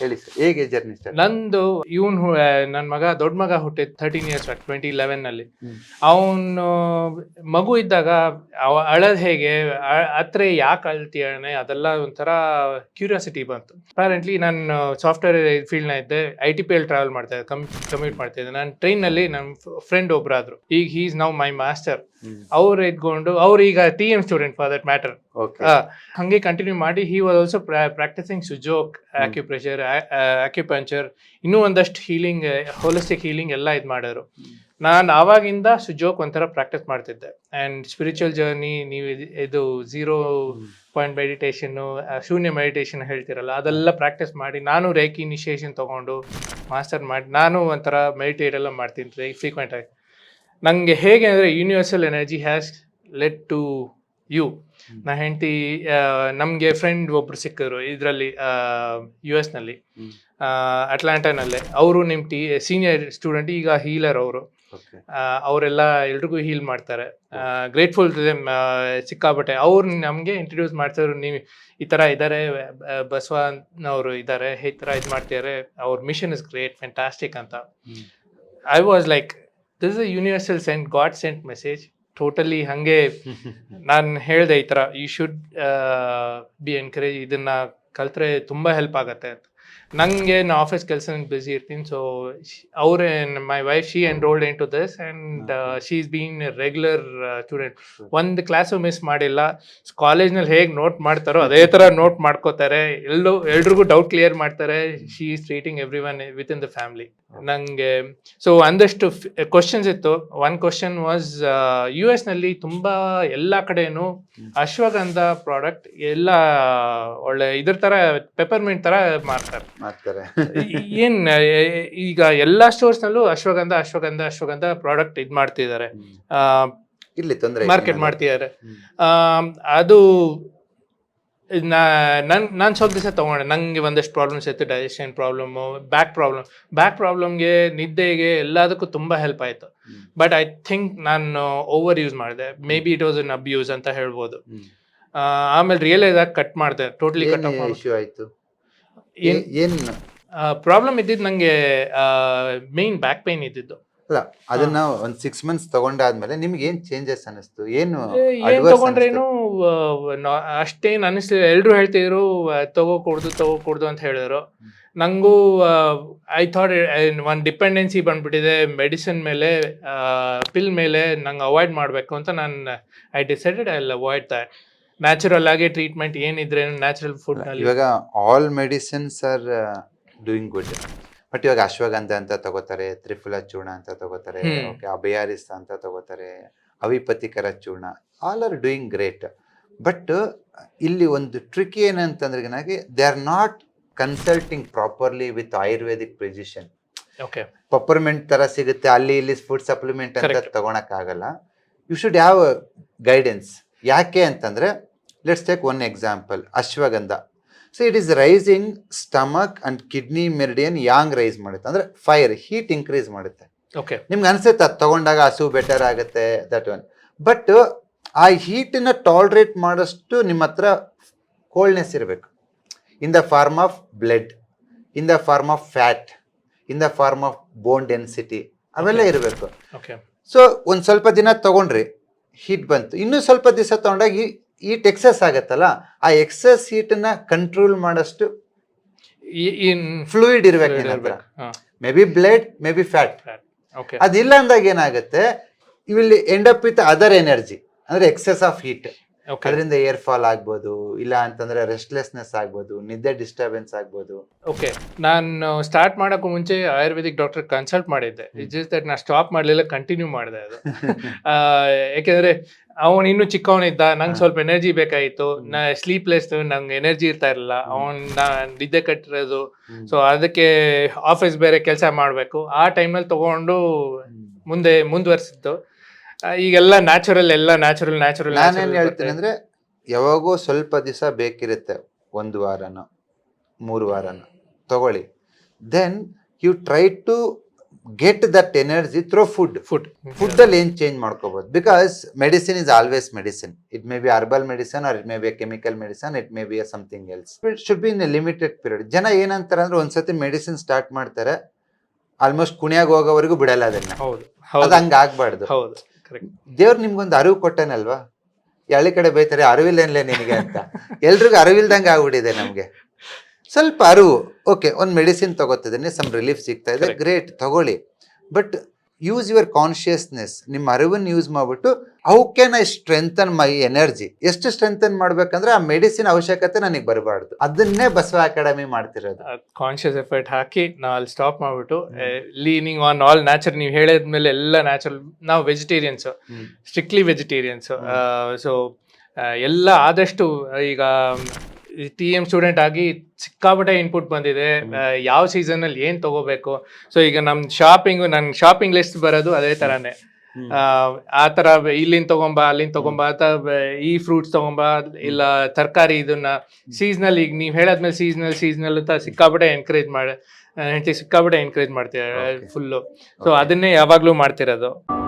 ಹೇಳಿ ಸರ್ ಹೇಗೆ journey start ನಂದು ಇವನ್ ನನ್ನ ಮಗ ದೊಡ್ಡ ಮಗ ಹುಟ್ಟಿದ್ ತರ್ಟೀನ್ ಇಯರ್ಸ್ ಟ್ವೆಂಟಿ ಲೆವೆನ್ ಅಲ್ಲಿ. ಅವನು ಮಗು ಇದ್ದಾಗ ಅವ ಅಳದ್ ಹೇಗೆ ಅತ್ರ ಯಾಕೆ ಅಳ್ತೀಯಣೆ ಅದೆಲ್ಲ ಒಂಥರ ಕ್ಯೂರಿಯಾಸಿಟಿ ಬಂತು. ಅಪಾರೆಂಟ್ಲಿ ನಾನು ಸಾಫ್ಟ್ವೇರ್ ಫೀಲ್ಡ್ನ ಇದ್ದೆ I T P L travel ಮಾಡ್ತಾ ಇದ್ದೆ ಕಮ್ ಕಮ್ಯೂಟ್ ಮಾಡ್ತಾ ಇದ್ದೆ. ನಾನು ಟ್ರೈನಲ್ಲಿ ನನ್ನ ಫ್ರೆಂಡ್ ಒಬ್ಬರಾದ್ರು ಈಗ ಹೀಸ್ ನೌ ಮೈ ಮಾಸ್ಟರ್ ಅವ್ರು ಇದ್ಕೊಂಡು ಅವ್ರು ಈಗ T M student for that matter ಹಂಗೆ ಕಂಟಿನ್ಯೂ ಮಾಡಿ he was also practicing Sujok acupressure acupuncture ಇನ್ನೂ ಒಂದಷ್ಟು ಹೀಲಿಂಗ್ ಹೋಲಿಸ್ಟಿಕ್ ಹೀಲಿಂಗ್ ಎಲ್ಲ ಇದು ಮಾಡೋರು. ನಾನು ಆವಾಗಿಂದ ಸುಜೋಕ್ ಒಂಥರ ಪ್ರಾಕ್ಟೀಸ್ ಮಾಡ್ತಿದ್ದೆ. ಆ್ಯಂಡ್ ಸ್ಪಿರಿಚುವಲ್ ಜರ್ನಿ ನೀವು ಇದ್- ಇದು ಝೀರೋ ಪಾಯಿಂಟ್ ಮೆಡಿಟೇಷನ್ನು ಶೂನ್ಯ ಮೆಡಿಟೇಷನ್ ಹೇಳ್ತಿರಲ್ಲ ಅದೆಲ್ಲ ಪ್ರಾಕ್ಟೀಸ್ ಮಾಡಿ ನಾನು ರೇಕಿ ಇನಿಷಿಯೇಷನ್ ತೊಗೊಂಡು ಮಾಸ್ಟರ್ ಮಾಡಿ ನಾನು ಒಂಥರ ಮೆಡಿಟೇಟ್ ಎಲ್ಲ ಮಾಡ್ತೀನಿ ರೇ ಫ್ರೀಕ್ವೆಂಟಾಗಿ ನನಗೆ ಹೇಗೆ ಅಂದರೆ universal energy has let to you. ನಾ ಹೆಂಡತಿ ನಮಗೆ ಫ್ರೆಂಡ್ ಒಬ್ರು ಸಿಕ್ಕಿದ್ರು ಇದರಲ್ಲಿ ಯು ಎಸ್ನಲ್ಲಿ ನಲ್ಲಿ. ಅಟ್ಲಾಂಟಾನಲ್ಲೇ ಅವರು ನಿಮ್ಮ ಟಿ ಸೀನಿಯರ್ ಸ್ಟೂಡೆಂಟ್ ಈಗ ಹೀಲರ್ ಅವರು. ಅವರೆಲ್ಲ ಎಲ್ರಿಗೂ ಹೀಲ್ ಮಾಡ್ತಾರೆ. ಗ್ರೇಟ್ಫುಲ್ ಟು ದೆಮ್ ಸಿಕ್ಕಾಬಟ್ಟೆ ಅವ್ರು ನಮಗೆ ಇಂಟ್ರಡ್ಯೂಸ್ ಮಾಡ್ತಾರೆ ನೀವು ಈ ಥರ ಇದ್ದಾರೆ ಅವರು ಇದ್ದಾರೆ ಈ ಥರ ಇದು ಮಾಡ್ತಿದ್ದಾರೆ ಅವ್ರ ಮಿಷನ್ ಇಸ್ ಗ್ರೇಟ್ ಫ್ಯಾಂಟಾಸ್ಟಿಕ್ ಅಂತ. I was like this is universal sent God sent message totally ಹಂಗೆ ನಾನು ಹೇಳಿದೆ ಈ ಥರ ಯು ಶುಡ್ ಬಿ ಎನ್ಕರೇಜ್ ಇದನ್ನ ಕಲ್ತ್ರೆ ತುಂಬ ಹೆಲ್ಪ್ ಆಗತ್ತೆ ಅಂತ. ನನಗೆ ನಾ ಆಫೀಸ್ ಕೆಲಸ ಬ್ಯುಸಿ ಇರ್ತೀನಿ. ಸೊ ಅವ್ರೆ my wife she enrolled into this and she is been regular student ಒಂದು ಕ್ಲಾಸು ಮಿಸ್ ಮಾಡಿಲ್ಲ. ಕಾಲೇಜ್ನಲ್ಲಿ ಹೇಗೆ ನೋಟ್ ಮಾಡ್ತಾರೋ ಅದೇ ಥರ ನೋಟ್ ಮಾಡ್ಕೋತಾರೆ. ಎಲ್ಲೂ ಎಲ್ರಿಗೂ ಡೌಟ್ ಕ್ಲಿಯರ್ ಮಾಡ್ತಾರೆ. She is treating everyone within the family ನನಗೆ ಸೊ ಒಂದಷ್ಟು ಕ್ವಶನ್ಸ್ ಇತ್ತು. ಒನ್ ಕ್ವಶನ್ ವಾಸ್ ಯು ಎಸ್ನಲ್ಲಿ ತುಂಬಾ ಎಲ್ಲ ಕಡೆಯೂ ಅಶ್ವಗಂಧ ಪ್ರಾಡಕ್ಟ್ ಎಲ್ಲ ಒಳ್ಳೆ ಇದ್ರ ತರ ಪೆಪರ್ಮೆಂಟ್ ತರ ಮಾರ್ತಾರೆ. ಮಾಡ್ತಾರೆ. ಏನ್ ಈಗ ಎಲ್ಲಾ ಸ್ಟೋರ್ಸ್ ನಲ್ಲೂ ಅಶ್ವಗಂಧ ಅಶ್ವಗಂಧ ಅಶ್ವಗಂಧ ಪ್ರಾಡಕ್ಟ್ ಇದ್ ಮಾಡ್ತಿದ್ದಾರೆ. ಇಲ್ಲಿ ತೊಂದರೆ ಮಾರ್ಕೆಟ್ ಮಾಡ್ತಿದ್ದಾರೆ. ಅದು ನನ್ ನಾನು ಸ್ವಲ್ಪ ದಿವಸ ತಗೊಂಡೆ. ನಂಗೆ ಒಂದಷ್ಟು ಪ್ರಾಬ್ಲಮ್ಸ್ ಇತ್ತು digestion problem back problem back ಪ್ರಾಬ್ಲಮ್ಗೆ ನಿದ್ದೆಗೆ ಎಲ್ಲದಕ್ಕೂ ತುಂಬ ಹೆಲ್ಪ್ ಆಯಿತು. ಬಟ್ ಐ ಥಿಂಕ್ ನಾನು ಓವರ್ ಯೂಸ್ ಮಾಡಿದೆ. Maybe it was an abuse ಅಂತ ಹೇಳ್ಬೋದು. ಆಮೇಲೆ ರಿಯಲೈಸ್ ಆಗಿ ಕಟ್ ಮಾಡಿದೆ. ಟೋಟಲಿ ಕಟ್ ಇಶ್ಯೂ ಆಯ್ತು? ಏನ್ ಪ್ರಾಬ್ಲಮ್ ಇದ್ದಿದ್ದು ನನಗೆ ಮೇನ್ ಬ್ಯಾಕ್ ಪೇನ್ ಇದ್ದಿದ್ದು. ಅಲ್ಲ ಅದನ್ನ ಒಂದ್ ಸಿಕ್ಸ್ ಮಂತ್ಸ್ ತಗೊಂಡಾದ್ಮೇಲೆ ನಿಮ್ಗೆ ಏನ್ ಚೇಂಜಸ್ ಅನಿಸ್ತು ಏನು ತಗೊಂಡ್ರೇನು ಅಷ್ಟೇನ್ ಅನಿಸ್ಲಿಲ್ಲ ಎಲ್ರು ಹೇಳ್ತಿದ್ರು ತಗೋಕೂಡ್ದು ತಗೋಕೂಡ್ದು ಅಂತ ಹೇಳಿದ್ರು. ನಂಗೂ ಐ ಥಾಟ್ ಒಂದು ಡಿಪೆಂಡೆನ್ಸಿ ಬಂದ್ಬಿಟ್ಟಿದೆ. ಮೆಡಿಸಿನ್ ಮೇಲೆ ಪಿಲ್ ಮೇಲೆ ನಂಗೆ ಅವಾಯ್ಡ್ ಮಾಡಬೇಕು ಅಂತ ನಾನು I decided I avoid that natural ಆಗಿ ಟ್ರೀಟ್ಮೆಂಟ್ ಏನಿದ್ರೆ ನ್ಯಾಚುರಲ್ ಫುಡ್ ಇವಾಗ all medicines are doing good but ಇವಾಗ ಅಶ್ವಗಂಧ ಅಂತ ತಗೋತಾರೆ ತ್ರಿಫುಲ ಚೂರ್ಣ ಅಂತ ತಗೋತಾರೆ. ಓಕೆ ಅಭಯಾರಿಸ್ ಅಂತ ತಗೋತಾರೆ Avipattikar churna all are doing great but ಇಲ್ಲಿ ಒಂದು ಟ್ರಿಕ್ ಏನಂತಂದ್ರೆ ನನಗೆ they are not consulting properly with ayurvedic physician okay peppermint ತರ ಸಿಗುತ್ತೆ ಅಲ್ಲಿ ಇಲ್ಲಿ ಫುಡ್ ಸಪ್ಲಿಮೆಂಟ್ ಅಂತ ತಗೋಣಕ್ಕಾಗಲ್ಲ. ತಗೊಳಕ್ ಆಗಲ್ಲ ಯು ಶುಡ್ ಹ್ಯಾವ್ ಗೈಡೆನ್ಸ್ ಯಾಕೆ ಅಂತಂದ್ರೆ let's take one example ashwagandha so it is raising stomach and kidney meridian yang rise ಮಾಡುತ್ತೆ. ಅಂದ್ರೆ ಫೈರ್ ಹೀಟ್ ಇನ್ಕ್ರೀಸ್ ಮಾಡುತ್ತೆ. ಓಕೆ ನಿಮ್ಗೆ ಅನಿಸುತ್ತೆ ಅದು ತಗೊಂಡಾಗ ಹಸು ಬೆಟರ್ ಆಗುತ್ತೆ ದಟ್ ಒನ್ ಬಟ್ ಆ ಹೀಟನ್ನ ಟಾಲ್ರೇಟ್ ಮಾಡೋಷ್ಟು ನಿಮ್ಮ ಹತ್ರ ಕೋಲ್ಡ್ನೆಸ್ ಇರಬೇಕು. In the form of blood in the form of fat in the form of bone density ಅವೆಲ್ಲ ಇರಬೇಕು. ಓಕೆ ಸೊ ಒಂದು ಸ್ವಲ್ಪ ದಿನ ತಗೊಂಡ್ರಿ ಹೀಟ್ ಬಂತು. ಇನ್ನೂ ಸ್ವಲ್ಪ ದಿವಸ ತಗೊಂಡಾಗ ಈ ಎಕ್ಸೆಸ್ ಆಗತ್ತಲ್ಲ ಆ ಎಕ್ಸಸ್ ಹೀಟನ್ನ ಕಂಟ್ರೋಲ್ ಮಾಡೋಷ್ಟು ಫ್ಲೂಯಿಡ್ ಇರ್ಬೇಕು may be blood may be fat okay ಅದಿಲ್ಲ ಅಂದಾಗ ಏನಾಗುತ್ತೆ you will end up with other energy ಅಂದ್ರೆ ಎಕ್ಸೆಸ್ ಆಫ್ ಹೀಟ್ ಅದರಿಂದ ಏರ್ ಫಾಲ್ ಆಗ್ಬೋದು ಇಲ್ಲ ಅಂತಂದ್ರೆ ರೆಸ್ಟ್ಲೆಸ್ನೆಸ್ ಆಗ್ಬೋದು ನಿದ್ದೆ ಡಿಸ್ಟರ್ಬೆನ್ಸ್ ಆಗ್ಬೋದು. ಓಕೆ ನಾನು ಸ್ಟಾರ್ಟ್ ಮಾಡೋಕ್ಕೂ ಮುಂಚೆ ಆಯುರ್ವೇದಿಕ್ ಡಾಕ್ಟರ್ ಕನ್ಸಲ್ಟ್ ಮಾಡಿದ್ದೆ. ಇಟ್ ಜಸ್ಟ್ ದಟ್ ನಾ ಸ್ಟಾಪ್ ಮಾಡಲಿಲ್ಲ ಕಂಟಿನ್ಯೂ ಮಾಡಿದೆ ಅದು. ಯಾಕೆಂದ್ರೆ ಅವನು ಇನ್ನೂ ಚಿಕ್ಕವನಿದ್ದ ನಂಗೆ ಸ್ವಲ್ಪ ಎನರ್ಜಿ ಬೇಕಾಗಿತ್ತು. ನಾ ಸ್ಲೀಪ್ಲೆಸ್ ನಂಗೆ ಎನರ್ಜಿ ಇರ್ತಾ ಇರಲಿಲ್ಲ. ಅವನ್ ನಿದ್ದೆ ಕಟ್ಟಿರೋದು. ಸೊ ಅದಕ್ಕೆ ಆಫೀಸ್ ಬೇರೆ ಕೆಲಸ ಮಾಡಬೇಕು. ಆ ಟೈಮಲ್ಲಿ ತಗೊಂಡು ಮುಂದೆ ಮುಂದುವರಿಸಿದ್ದು. ಈಗೆಲ್ಲ ನ್ಯಾಚುರಲ್ ಎಲ್ಲ ನ್ಯಾಚುರಲ್ ನ್ಯಾಚುರಲ್ ನಾನೇನ್ ಹೇಳ್ತೀನಿ ಅಂದ್ರೆ ಯಾವಾಗೋ ಸ್ವಲ್ಪ ದಿವಸ ಬೇಕಿರುತ್ತೆ ಒಂದು ವಾರನ ಮೂರು ವಾರನ ತಗೊಳ್ಳಿ. Then you try to get that energy through food food food ಅಲ್ಲಿ ಏನ್ ಚೇಂಜ್ ಮಾಡ್ಕೋಬೋದು? Because medicine is always medicine it may be herbal medicine or it may be chemical medicine it may be something else it should be in a limited period ಜನ ಏನಂತಾರೆ ಅಂದ್ರೆ ಒಂದ್ಸತಿ medicine start ಮಾಡ್ತಾರೆ almost ಕುಣಿಯಾಗ ಹೋಗೋವರೆಗೂ ಬಿಡಲ್ಲ ಅದನ್ನ. ಹೌದು ಅದು ಹೌದು. ಹಂಗ ಆಗ್ಬಾರ್ದು ಹೌದು. ಕರೆಕ್ಟ್ ದೇವ್ರು ನಿಮ್ಗೊಂದು ಅರಿವು ಕೊಟ್ಟನಲ್ವಾ? ಹಳ್ಳಿ ಕಡೆ ಬೈತಾರೆ ಅರಿವಿಲ್ಲೇನ್ಲೇ ನಿನಗೆ ಅಂತ. ಎಲ್ರಿಗೂ ಅರಿವಿಲ್ದಂಗೆ ಆಗ್ಬಿಟ್ಟಿದೆ ನಮಗೆ. ಸ್ವಲ್ಪ ಅರಿವು. ಓಕೆ ಒಂದು ಮೆಡಿಸಿನ್ ತಗೋತಿದ್ದೀನಿ ಸಮ್ ರಿಲೀಫ್ ಸಿಗ್ತಾ ಇದೆ. ಗ್ರೇಟ್ ತಗೊಳ್ಳಿ. ಬಟ್ ಯೂಸ್ ಯುವರ್ ಕಾನ್ಶಿಯಸ್ನೆಸ್ ನಿಮ್ಮ ಅರಿವನ್ನು ಯೂಸ್ ಮಾಡಿಬಿಟ್ಟು how can I strengthen my energy ಎಷ್ಟು ಸ್ಟ್ರೆಂಥನ್ ಮಾಡ್ಬೇಕಂದ್ರೆ ಆ ಮೆಡಿಸಿನ್ ಅವಶ್ಯಕತೆ ನನಗೆ ಬರಬಾರ್ದು. ಅದನ್ನೇ ಬಸವ ಅಕಾಡೆಮಿ ಮಾಡ್ತಿರೋದು. ಕಾನ್ಶಿಯಸ್ ಎಫರ್ಟ್ ಹಾಕಿ ನಾವು ಅಲ್ಲಿ ಸ್ಟಾಪ್ ಮಾಡ್ಬಿಟ್ಟು ಲೀನಿಂಗ್ ಆನ್ ಆಲ್ ನ್ಯಾಚುರ್ ನೀವು ಹೇಳಿದ್ಮೇಲೆ ಎಲ್ಲ ನ್ಯಾಚುರಲ್ ನಾವು ವೆಜಿಟೇರಿಯನ್ಸ್ ಸ್ಟ್ರಿಕ್ಟ್ಲಿ ವೆಜಿಟೇರಿಯನ್ಸ್ ಸೊ ಎಲ್ಲ ಆದಷ್ಟು ಈಗ ಟಿ ಎಂ ಸ್ಟೂಡೆಂಟ್ ಆಗಿ ಸಿಕ್ಕಾಪಟ್ಟೆ ಇನ್ಪುಟ್ ಬಂದಿದೆ. ಯಾವ ಸೀಸನ್ ಅಲ್ಲಿ ಏನ್ ತಗೋಬೇಕು? ಸೊ ಈಗ ನಮ್ ಶಾಪಿಂಗ್ ನನ್ ಶಾಪಿಂಗ್ ಲಿಸ್ಟ್ ಬರೋದು ಅದೇ ತರಾನೇ. ಆ, ತರ ಇಲ್ಲಿಂದ ತಗೊಂಬ ಅಲ್ಲಿಂದ ತಗೊಂಬ ಅಥವಾ ಈ ಫ್ರೂಟ್ಸ್ ತಗೊಂಬ ಇಲ್ಲ ತರಕಾರಿ ಇದನ್ನ ಸೀಸನಲ್ ಈಗ ನೀವು ಹೇಳಾದ್ಮೇಲೆ ಸೀಸನಲ್ ಸೀಸನಲ್ ಅಂತ ಸಿಕ್ಕಾಪಟ್ಟೆ ಎನ್ಕರೇಜ್ ಮಾಡಿ ಹೆಂಡತಿ ಸಿಕ್ಕಾಪಟ್ಟೆ ಎನ್ಕರೇಜ್ ಮಾಡ್ತೀರ. ಫುಲ್ಲು ಸೊ ಅದನ್ನೇ ಯಾವಾಗ್ಲೂ ಮಾಡ್ತಿರೋದು.